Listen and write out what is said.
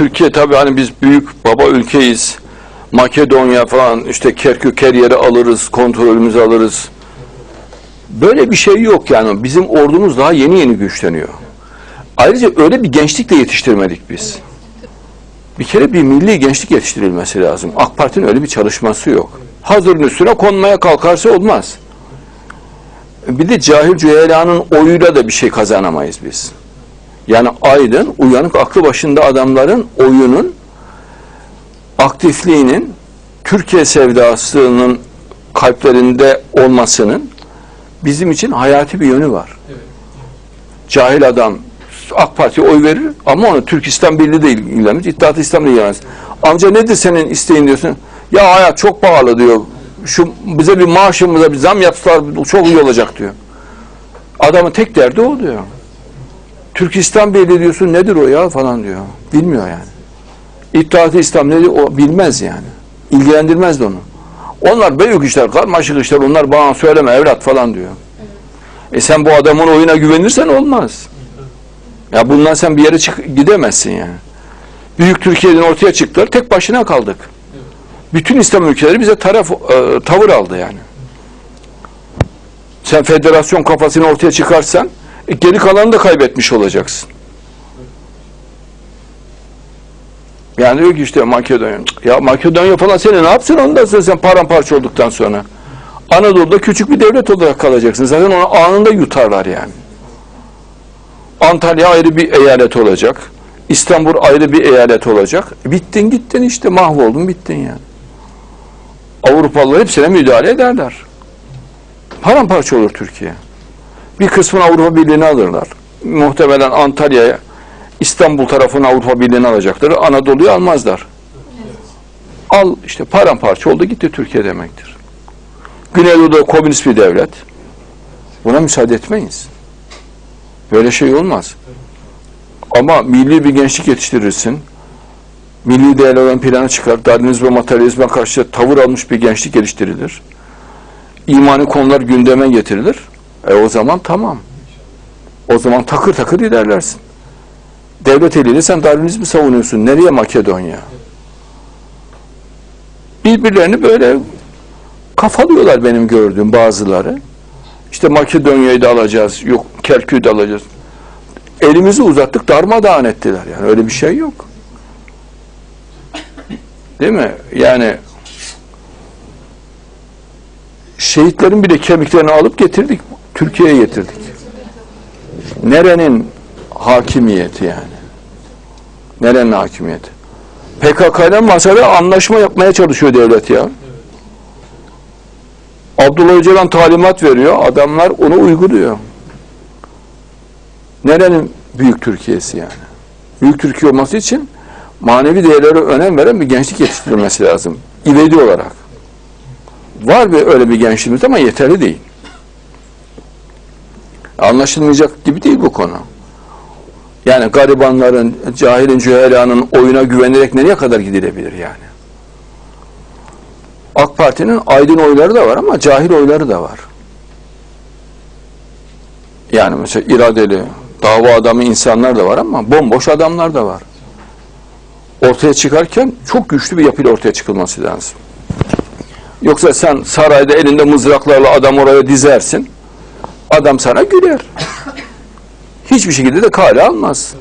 Türkiye tabii hani biz büyük baba ülkeyiz. Makedonya falan işte Kerkük her yeri alırız, kontrolümüzü alırız. Böyle bir şey yok yani. Bizim ordumuz daha yeni yeni güçleniyor. Ayrıca öyle bir gençlik de yetiştirmedik biz. Bir kere bir milli gençlik yetiştirilmesi lazım. AK Parti'nin öyle bir çalışması yok. Hazırın üstüne konmaya kalkarsa olmaz. Bir de cahil cühelanın oyuyla da bir şey kazanamayız biz. Yani aydın, uyanık, aklı başında adamların oyunun, aktifliğinin, Türkiye sevdasının kalplerinde olmasının bizim için hayati bir yönü var. Cahil adam AK Parti'ye oy verir ama onu Türkistan Birliği de ilgilenmez, İttihat-ı İslam da ilgilenmez. Amca nedir senin isteğin diyorsun. Ya hayat çok pahalı diyor. Şu bize bir maaşımıza bir zam yapsalar çok iyi olacak diyor. Adamın tek derdi o diyor. Türkistan diyorsun nedir o ya falan diyor. Bilmiyor yani. İttihat-ı İslam nedir o bilmez yani. İlgilendirmez de onu. Onlar büyük işler, karmaşık işler onlar bana söyleme evlat falan diyor. E sen bu adamın oyuna güvenirsen olmaz. Ya bundan sen bir yere çık gidemezsin yani. Büyük Türkiye'den ortaya çıktılar, tek başına kaldık. Bütün İslam ülkeleri bize taraf e, tavır aldı yani. Sen federasyon kafasını ortaya çıkarsan e, geri kalanını da kaybetmiş olacaksın. Yani diyor ki işte Makedonya. Ya Makedonya falan seni ne yapsın ondan sonra sen paramparça olduktan sonra. Anadolu'da küçük bir devlet olarak kalacaksın. Zaten onu anında yutarlar yani. Antalya ayrı bir eyalet olacak. İstanbul ayrı bir eyalet olacak. Bittin gittin işte mahvoldun bittin yani. Avrupalılar hepsine müdahale ederler. Paramparça olur Türkiye. Bir kısmını Avrupa Birliği'ne alırlar. Muhtemelen Antalya'ya, İstanbul tarafını Avrupa Birliği'ne alacakları Anadolu'yu almazlar. Al işte paramparça oldu gitti Türkiye demektir. Güneydoğu'da komünist bir devlet. Buna müsaade etmeyiz. Böyle şey olmaz. Ama milli bir gençlik yetiştirirsin. Milli değerler ön plana çıkar. Darwinizme, materyalizme karşı tavır almış bir gençlik geliştirilir. İmani konular gündeme getirilir. E o zaman tamam. O zaman takır takır ilerlersin. Devlet eliyle sen Darwinizmi savunuyorsun. Nereye Makedonya? Birbirlerini böyle kafalıyorlar benim gördüğüm bazıları. İşte Makedonya'yı da alacağız, yok Kerkük'ü de alacağız. Elimizi uzattık, darmadağın ettiler. Yani öyle bir şey yok. Değil mi? Yani şehitlerin bile kemiklerini alıp getirdik. Türkiye'ye getirdik. Nerenin hakimiyeti yani? Nerenin hakimiyeti? PKK ile masada anlaşma yapmaya çalışıyor devlet ya. Abdullah Öcalan talimat veriyor. Adamlar onu uyguluyor. Nerenin büyük Türkiye'si yani? Büyük Türkiye olması için manevi değerlere önem veren bir gençlik yetiştirilmesi lazım. İvedi olarak. Var bir öyle bir gençliğimiz ama yeterli değil. Anlaşılmayacak gibi değil bu konu. Yani garibanların, cahilin, cühelanın oyuna güvenerek nereye kadar gidilebilir yani? AK Parti'nin aydın oyları da var ama cahil oyları da var. Yani mesela iradeli, dava adamı insanlar da var ama bomboş adamlar da var. Ortaya çıkarken çok güçlü bir yapıyla ortaya çıkılması lazım. Yoksa sen sarayda elinde mızraklarla adam oraya dizersin. Adam sana güler. Hiçbir şekilde de kale almaz.